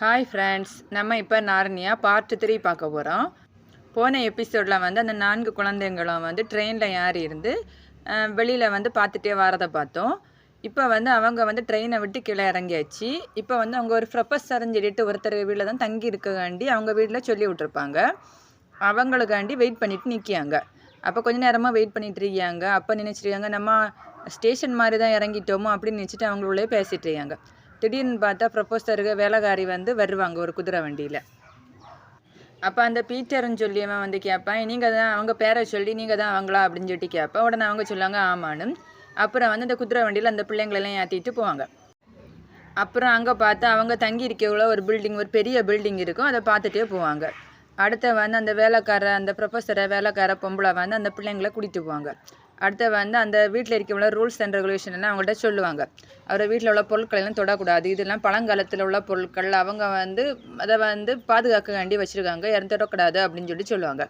Hi friends நம்ம இப்போ Narnia part three பார்க்க போகிறோம் போன எபிசோடில் வந்து அந்த நான்கு குழந்தைங்களும் வந்து ட்ரெயினில் ஏறி இருந்து வெளியில் வந்து பார்த்துட்டே வரதை பார்த்தோம். இப்போ வந்து அவங்க வந்து ட்ரெயினை விட்டு கீழே இறங்கியாச்சு. இப்போ வந்து அவங்க ஒரு ப்ரொஃபஸர்னு சொல்லிட்டு ஒருத்தர் வீட்டில் தான் தங்கி இருக்கக்காண்டி அவங்க வீட்டில் சொல்லி விட்ருப்பாங்க அவங்களுக்காண்டி வெயிட் பண்ணிட்டு நிற்கியாங்க அப்போ கொஞ்ச நேரமாக வெயிட் பண்ணிட்டு இருக்காங்க அப்போ நினச்சிருக்காங்க நம்ம ஸ்டேஷன் மாதிரி தான் இறங்கிட்டோமோ அப்படின்னு நினச்சிட்டு அவங்களுள்ளே பேசிகிட்டு இருக்காங்க. திடீர்னு பார்த்தா ப்ரொஃபஸருக்கு வேலைக்காரி வந்து வருவாங்க ஒரு குதிரை வண்டியில். அப்போ அந்த பீட்டர்னு சொல்லி அவன் வந்து கேட்பான் நீங்கள் தான் அவங்க பேரை சொல்லி நீங்கள் தான் அவங்களா? அப்படின்னு சொல்லிட்டு கேட்பேன் உடனே அவங்க சொல்லுவாங்க ஆமானும். அப்புறம் வந்து அந்த குதிரை வண்டியில் அந்த பிள்ளைங்களெல்லாம் ஏற்றிட்டு போவாங்க. அப்புறம் அங்கே பார்த்தா அவங்க தங்கி இருக்கவுள்ள ஒரு பில்டிங் ஒரு பெரிய பில்டிங் இருக்கும். அதை பார்த்துட்டே போவாங்க. அடுத்த வந்து அந்த வேலைக்கார அந்த ப்ரொஃபஸரை வேலைக்கார பொம்பளை வந்து அந்த பிள்ளைங்களை கூட்டிகிட்டு போவாங்க. அடுத்து வந்து அந்த வீட்டில் இருக்கவுள்ள ரூல்ஸ் அண்ட் ரெகுலேஷன் எல்லாம் அவங்கள்ட்ட சொல்லுவாங்க. அவரை வீட்டில் உள்ள பொருட்கள் எல்லாம் தொடக்கூடாது. இதெல்லாம் பழங்காலத்தில் உள்ள பொருட்கள் அவங்க வந்து அதை வந்து பாதுகாக்க வேண்டி வச்சுருக்காங்க. யாரும் தொடக்கூடாது அப்படின்னு சொல்லி சொல்லுவாங்க.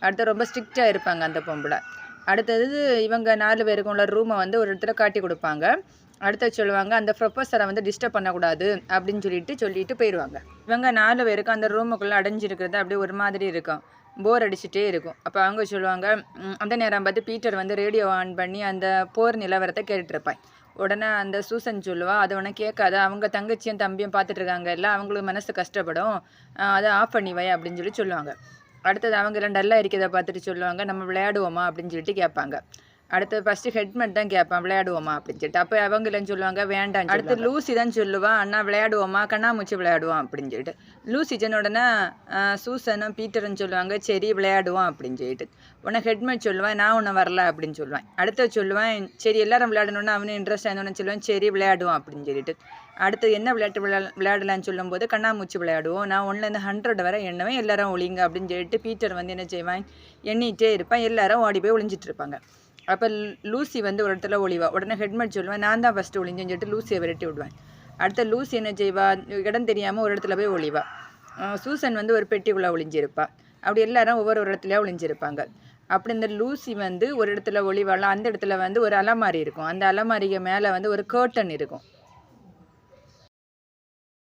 அடுத்து ரொம்ப ஸ்ட்ரிக்டாக இருப்பாங்க அந்த பொம்பளை. அடுத்தது இவங்க நாலு பேருக்கும் உள்ள ரூமை வந்து ஒரு இடத்துல காட்டி கொடுப்பாங்க. அடுத்த சொல்லுவாங்க அந்த ப்ரொஃபஸரை வந்து டிஸ்டர்ப் பண்ணக்கூடாது அப்படின்னு சொல்லிட்டு சொல்லிட்டு போயிடுவாங்க இவங்க நாலு பேருக்கும் அந்த ரூமுக்குள்ளே அடைஞ்சிருக்கிறது அப்படியே ஒரு மாதிரி இருக்கும். போர் அடிச்சுட்டே இருக்கும். அப்போ அவங்க சொல்லுவாங்க அந்த நேரம் பார்த்து பீட்டர் வந்து ரேடியோ ஆன் பண்ணி அந்த போர் நிலவரத்தை கேட்டுட்ருப்பாய். உடனே அந்த சூசன் சொல்லுவா அதை உடனே கேட்காத? அவங்க தங்கச்சியும் தம்பியும் பார்த்துட்டு இருக்காங்க இல்லை அவங்களுக்கு மனசு கஷ்டப்படும். அதை ஆஃப் பண்ணி வை அப்படின்னு சொல்லி சொல்லுவாங்க. அடுத்தது அவங்க ரெண்டு டல்லாக இருக்கிறத பார்த்துட்டு சொல்லுவாங்க நம்ம விளையாடுவோமா? அப்படின்னு சொல்லிட்டு கேட்பாங்க. அடுத்து ஃபஸ்ட்டு ஹெட்மெட் தான் கேட்பான் விளையாடுவோமா அப்படின்னு சொல்லிட்டு. அப்போ அவங்க சொல்லுவாங்க வேண்டாம் அடுத்து லூசி தான் சொல்லுவான் அண்ணா விளையாடுவோமா கண்ணாமூச்சி விளையாடுவோம் அப்படின்னு சொல்லிட்டு. லூசி உடனே சூசனும் பீட்டரும் சொல்லுவாங்க சரி விளையாடுவோம் அப்படின்னு சொல்லிட்டு. உடனே ஹெட்மெட் சொல்லுவேன் நான் உன்னை வரல அப்படின்னு சொல்லுவேன். அடுத்த சொல்லுவேன் சரி எல்லாரும் விளையாடணும்னு அவனு இன்ட்ரெஸ்ட் ஆயிருந்தோன்னு சொல்லுவேன் சரி விளையாடுவோம் அப்படின்னு சொல்லிட்டு. அடுத்து என்ன விளையாட்டு விளையா விளையாடலாம்னு சொல்லும்போது கண்ணாமூச்சி விளையாடுவோம். நான் ஒன்றுலேருந்து ஹண்ட்ரட் வரை எண்ணுவேன் எல்லாரும் ஒளிங்க அப்படின்னு சொல்லிட்டு பீட்டர் வந்து என்ன செய்வான் எண்ணிகிட்டே இருப்பான் எல்லாரும் ஓடி போய் ஒளிஞ்சிட்டு இருப்பாங்க. அப்போ லூசி வந்து ஒரு இடத்துல ஒளிவா. உடனே ஹெட்மெட் சொல்லுவேன் நான் தான் ஃபஸ்ட்டு ஒளிஞ்சேன்னு சொல்லிட்டு லூசியை விரட்டி விடுவேன். அடுத்த லூசி என்ன செய்வா? இடம் தெரியாமல் ஒரு இடத்துல போய் ஒளிவா. சூசன் வந்து ஒரு பெட்டிக்குள்ளே ஒளிஞ்சிருப்பா. அப்படி எல்லாரும் ஒவ்வொரு ஒரு ஒழிஞ்சிருப்பாங்க ஒளிஞ்சிருப்பாங்க. அப்படி இந்த லூசி வந்து ஒரு இடத்துல ஒளிவாலாம் அந்த இடத்துல வந்து ஒரு அலமாரி இருக்கும். அந்த அலமாரிக்கு மேலே வந்து ஒரு கேர்டன் இருக்கும்.